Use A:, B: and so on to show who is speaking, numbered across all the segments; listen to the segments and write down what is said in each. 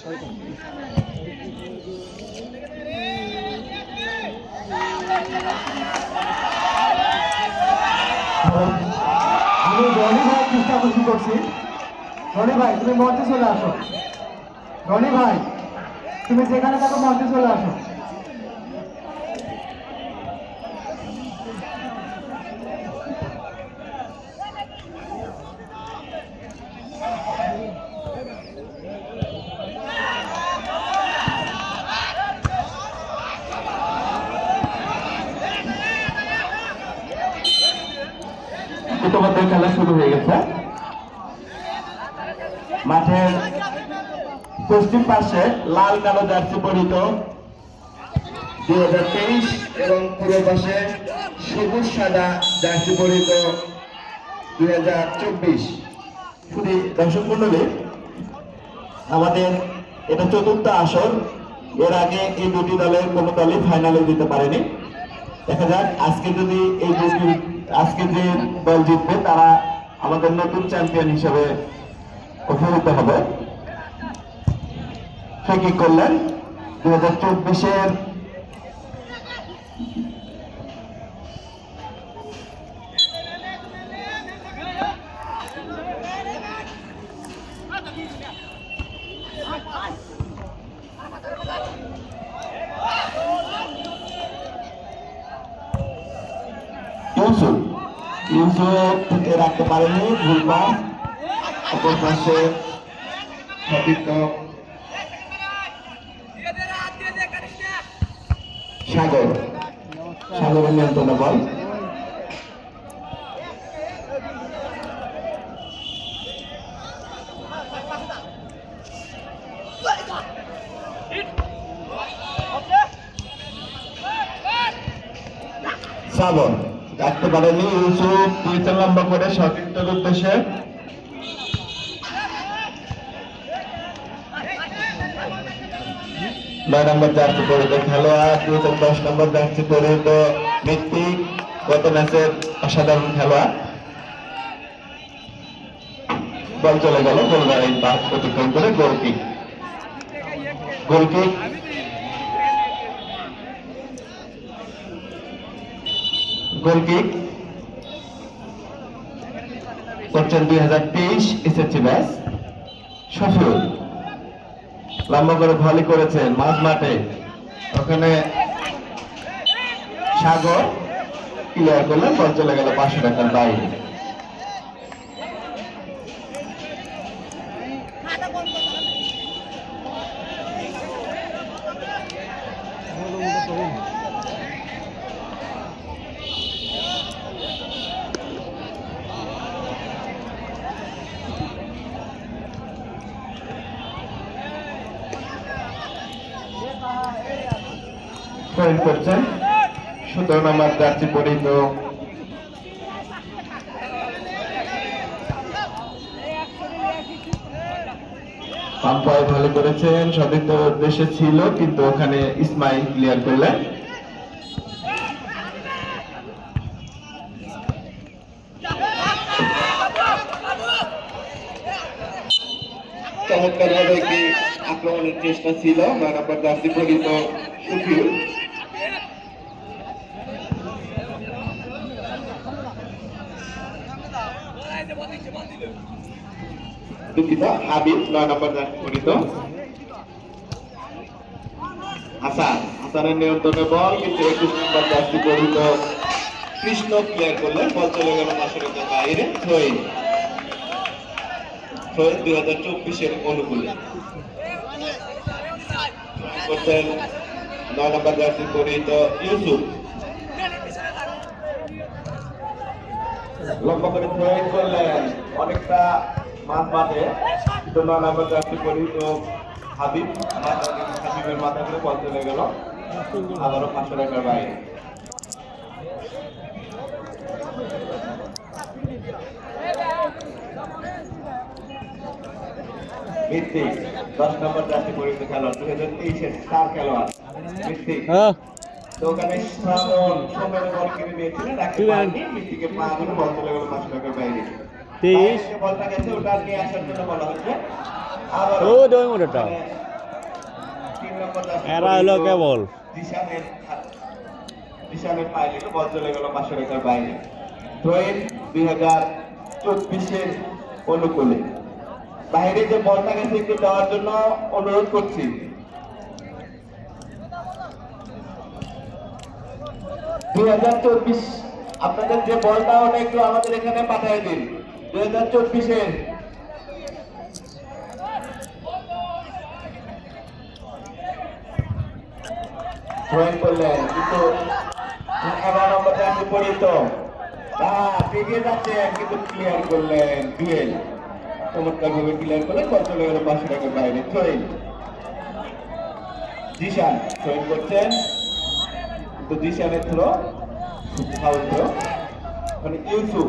A: আমি রনি ভাই করছি করছি রনি ভাই, তুমি মঞ্চে চলে আসো। রনি ভাই, তুমি যেখানে থাকো মঞ্চে চলে আসো।
B: ইতিমধ্যে খেলা শুরু হয়ে গেছে। মাঠের পশ্চিম পাশে লাল কালো জার্সি পরিত দুই হাজার তেইশ এবং পূর্ব পাশে সবুজ সাদা জার্সি পরিত দুই হাজার চব্বিশ। শুধু দর্শক মন্ডলী আমাদের এটা চতুর্থ আসর। এর আগে এই দুটি দলের কোনো দলই ফাইনালে দিতে পারেনি। দেখা যাক, আজকে যদি এই দুটি আজকে যে দল জিতবে, তারা আমাদের নতুন চ্যাম্পিয়ন হিসেবে অভিহিত হবে। সে কি করলেন? দু হাজার চব্বিশের ইউসুফ ইউসুফ থেকে রাখতে পারেনি ভুল পাস অপর পাশে সাগর। সাগরের নিয়ন্ত্রণে বল। শ্রাবণ রাখতে পারেনি ইউসুফ দুই চার লম্বা করে সতীর্থের উদ্দেশ্যে। নয় নম্বর জার্সি পরিত খেলোয়াড়, দুই হাজার দশ নম্বর জার্সি পরিত ভিত্তিক গত ম্যাচের অসাধারণ খেলোয়াড়। বল চলে গেল গোলবাড়ি পাস অতিক্রম করে গোল কিক গোল কিক করছেন দুই হাজার তেইশ এসএসসি ব্যাচ শফিউল লম্বা করে ভলি করেছেন মাঝ মাঠে। ওখানে সাগর ক্লিয়ার করলেন বল চলে গেল পাঁচশো টাকার বাইরে। পয়েন্ট করছেন। সতেরো নম্বর জার্সি পরিত পাম্পায় ভালো করেছেন তো দেশে ছিল, কিন্তু ওখানে ইসমাইল ক্লিয়ার করলেন। চমৎকার ভাবে একটি আক্রমণের চেষ্টা ছিল নয় নম্বর জার্সি পরিত সুফিউল দুঃখিত হাবিব নয় নম্বর পরিত হাসান হাসানের নিয়ন্ত্রণে বল কিন্তু একুশ নম্বর জার্সি পরিত কৃষ্ণ ক্লিয়ার করলেন বল চলে গেল মাসুরের বাইরে থ্রোইন থ্রোইন দুই হাজার চব্বিশের অনুকূলে করছেন নয় নম্বর জার্সি পরিত ইউসুফ লম্বা করে থ্রোইন করলেন অনেকটা মাছ মাঠে কিন্তু নয় নম্বর জার্সি পরিত হাবিব হাবিবের মাথা করে বল চলে গেল। আবারও পাঁচশো টাকার বাইরে। ভিত্তিক দশ নম্বর জার্সি পরিচিত খেলোয়াড় দুই হাজার তেইশের স্টার খেলোয়াড়। ভিত্তিক
C: হ্যাঁ।
B: তো ওখানে শ্রাবণ সোমের বল কিনে নিয়েছিলেন রাখতে পারেনি ভিত্তিকে পা ধরে বল চলে গেল পাঁচশো টাকার বাইরে।
C: তেইশ। ও দই মোটরটা
B: নম্বর
C: এরা হলো কেবল।
B: জিশানের পায়ে লেগে বল চলে গেল পাঁচশো টাকার বাইরে। থ্রোইন দুই হাজার চব্বিশের অনুকূলে। বাইরে যে বলটা গেছে একটু দেওয়ার জন্য অনুরোধ করছি। দুই হাজার চব্বিশ আপনাদের যে বলটা ওটা একটু আমাদের এখানে পাঠিয়ে দিন। দুই হাজার চব্বিশের। থ্রোইন করলেন, কিন্তু এগারো নম্বর জার্সি পরিহিত হ্যাঁ এগিয়ে যাচ্ছেন কিন্তু ক্লিয়ার করলেন ডুয়েল চমৎকার ভাবে ক্লিয়ার করলেন বল চলে গেল পাঁচশো টাকার বাইরে। থ্রোইন জিশান থ্রোইন করছেন। কিন্তু জিশানের থ্রো ফাউল থ্রো মানে ইউসুফ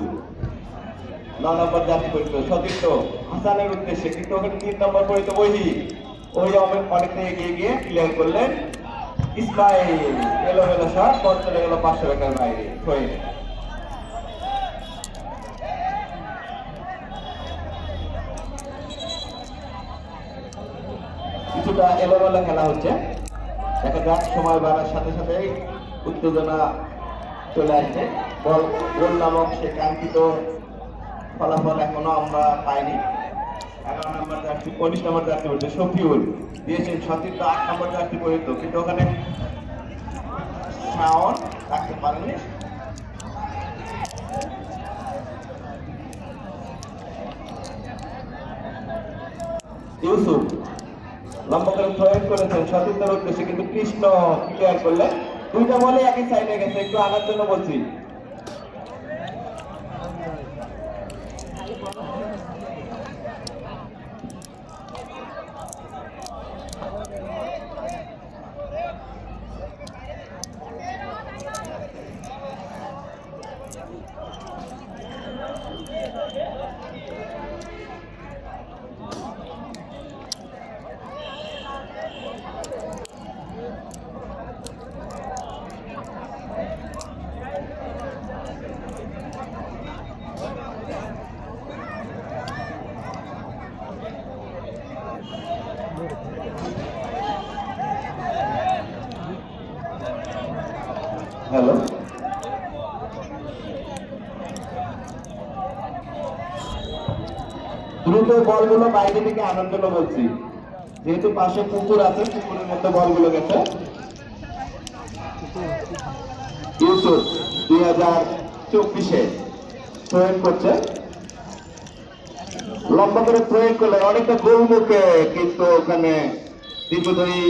B: ন নম্বর জার্সি পরিত সতীর্থ। হাসানের উদ্দেশ্যে কিন্তু ওখানে তিন নম্বর পরিত ওহি ওই অনেক অনেকটা এগিয়ে গিয়ে ক্লিয়ার করলেন ইসমাইল। চলে গেল পাঁচশো টাকার বাইরে থ্রোইন কিছুটা এলোমেলো খেলা হচ্ছে। দেখা যাক, সময় বাড়ার সাথে সাথে উত্তেজনা চলে আসছে। বল নামক সে কাঙ্ক্ষিত ফলাফল এখনও আমরা পাইনি। এগারো নম্বর জার্সি, উনিশ নম্বর হচ্ছে শফিউল। দিয়েছেন সতীর্থ, আট নম্বর জার্সি পরিহিত কিন্তু ওখানে রাখতে পারেনি। ইউসুফ প্রয়োগ করেছেন, সতীর্থের উদ্দেশ্যে, কিন্তু কৃষ্ণ ক্লিয়ার করলেন। দুইটা বলে একই সাইডে গেছে, একটু আনার জন্য বলছি। হ্যালো দ্রুত বলগুলো বাইরে থেকে আনার বলছি। যেহেতু পাশে পুকুর আছে, পুকুরের মধ্যে বলগুলো গেছে। ইউসুফ দুই হাজার চব্বিশে প্রয়োগ করছে। লম্বা করে প্রয়োগ করলে অনেকটা গোল মুখে কিন্তু ওখানে দীর্ঘদয়ী